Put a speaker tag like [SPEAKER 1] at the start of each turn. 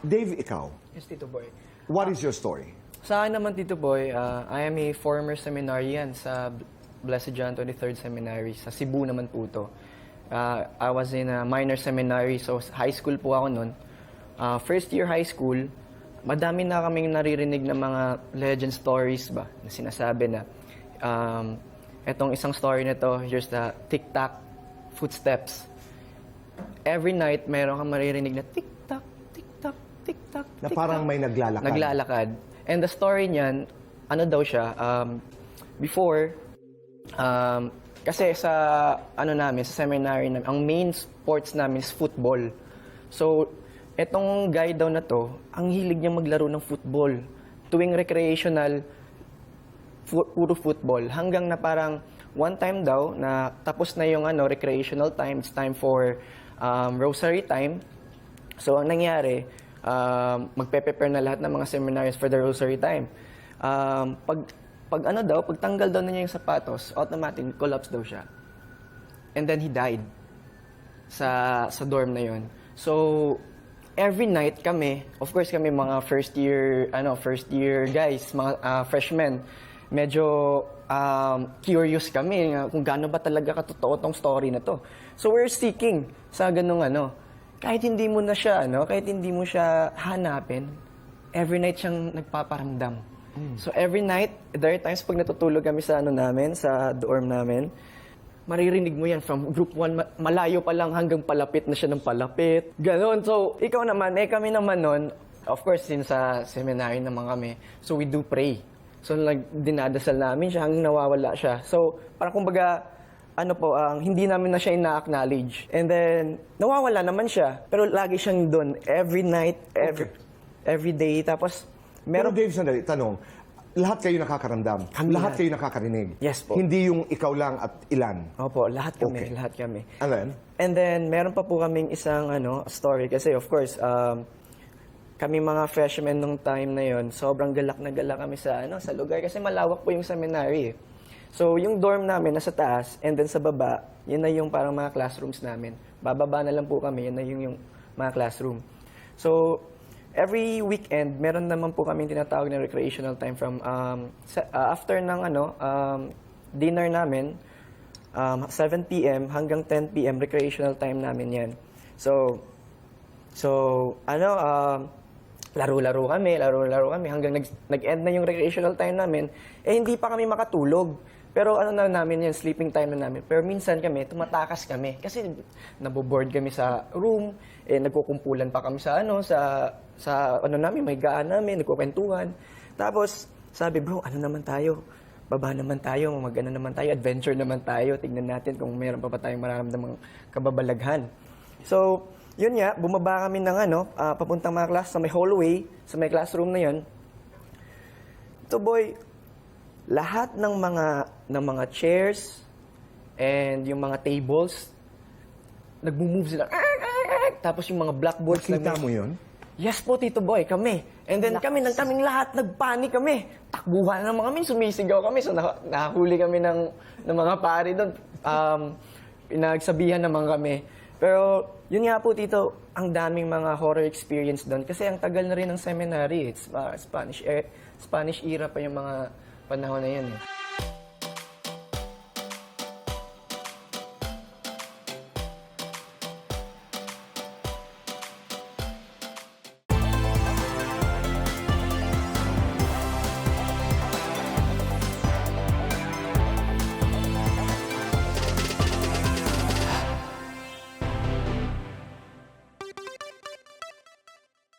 [SPEAKER 1] Dave, ikaw,
[SPEAKER 2] Yes, Tito Boy.
[SPEAKER 1] what is your story?
[SPEAKER 2] Sa akin naman, Tito Boy, uh, I am a former seminarian sa Blessed John 23rd Seminary. Sa Cebu naman po to. Uh, I was in a minor seminary, so high school po ako noon. Uh, first year high school, madami na kaming naririnig ng mga legend stories ba, na sinasabi na um, etong isang story na to, here's the tic-tac footsteps. Every night, meron kang maririnig na tic-tac, tic-tac,
[SPEAKER 1] Na
[SPEAKER 2] tic-tac.
[SPEAKER 1] parang may naglalakad.
[SPEAKER 2] Naglalakad. And the story niyan, ano daw siya, um, before, um, kasi sa, ano namin, sa seminary namin, ang main sports namin is football. So, etong guy daw na to, ang hilig niya maglaro ng football. Tuwing recreational, fu- puro football. Hanggang na parang one time daw na tapos na yung ano, recreational time, it's time for um, rosary time. So ang nangyari, um, magpe-prepare na lahat ng mga seminaries for the rosary time. Um, pag, pag ano daw, pag tanggal daw na niya yung sapatos, automatic collapse daw siya. And then he died sa sa dorm na yon. So every night kami, of course kami mga first year ano, first year guys, mga ah, freshmen, medyo um, curious kami kung gaano ba talaga katotoo tong story na to. So we're seeking sa ganung ano, kahit hindi mo na siya ano, kahit hindi mo siya hanapin, every night siyang nagpaparamdam. So every night, there are times pag natutulog kami sa ano namin, sa dorm namin, maririnig mo yan from group 1, ma- malayo pa lang hanggang palapit na siya ng palapit. Ganon. So, ikaw naman, eh kami naman nun, of course, since sa seminary naman kami, so we do pray. So, like, dinadasal namin siya hanggang nawawala siya. So, parang kumbaga, ano po, ang hindi namin na siya ina-acknowledge. And then, nawawala naman siya. Pero lagi siyang doon, every night, every, every day. Tapos,
[SPEAKER 1] Pero
[SPEAKER 2] meron
[SPEAKER 1] Dave, sandali, tanong, lahat kayo nakakaramdam?
[SPEAKER 2] Kami
[SPEAKER 1] lahat
[SPEAKER 2] lahat.
[SPEAKER 1] kayo nakakarinig?
[SPEAKER 2] Yes po.
[SPEAKER 1] Hindi yung ikaw lang at ilan?
[SPEAKER 2] Opo, lahat kami,
[SPEAKER 1] Okay.
[SPEAKER 2] lahat kami.
[SPEAKER 1] And then?
[SPEAKER 2] And then, meron pa po kaming isang ano, story kasi of course, um, kami mga freshmen nung time na yon, sobrang galak na galak kami sa ano, sa lugar kasi malawak po yung seminary. eh. So, yung dorm namin nasa taas and then sa baba, yun na yung parang mga classrooms namin. Bababa na lang po kami, yun na yung, yung mga classroom. So, every weekend, meron naman po kami tinatawag na recreational time from um, sa- uh, after ng ano, um, dinner namin, um, 7 p.m. hanggang 10 p.m. recreational time namin yan. So, so ano, um, laro-laro kami, laro-laro kami hanggang nag, nag-end na yung recreational time namin, eh hindi pa kami makatulog. Pero ano na namin yan, sleeping time na namin. Pero minsan kami, tumatakas kami. Kasi naboboard kami sa room, eh, nagkukumpulan pa kami sa ano, sa, sa ano namin, may gaan namin, nagkukwentuhan. Tapos, sabi, bro, ano naman tayo? Baba naman tayo, mag-ano naman tayo, adventure naman tayo. Tingnan natin kung mayroon pa ba tayong mararamdamang kababalaghan. So, yun nga, bumaba kami ng ano, ah, papuntang mga class sa may hallway, sa may classroom na yun. Ito boy, lahat ng mga ng mga chairs and yung mga tables nagmo-move sila. Tapos yung mga blackboards
[SPEAKER 1] Nakita
[SPEAKER 2] nag-
[SPEAKER 1] mo yun?
[SPEAKER 2] Yes po, Tito Boy, kami. And then kami, nang kaming lahat, nagpanik kami. Takbuhan naman kami, sumisigaw kami. So nah- nahuli kami ng, ng mga pari doon. Um, pinagsabihan naman kami. Pero yun nga po, Tito, ang daming mga horror experience doon. Kasi ang tagal na rin ng seminary. It's uh, Spanish, eh, Spanish era pa yung mga panahon na yun. Eh.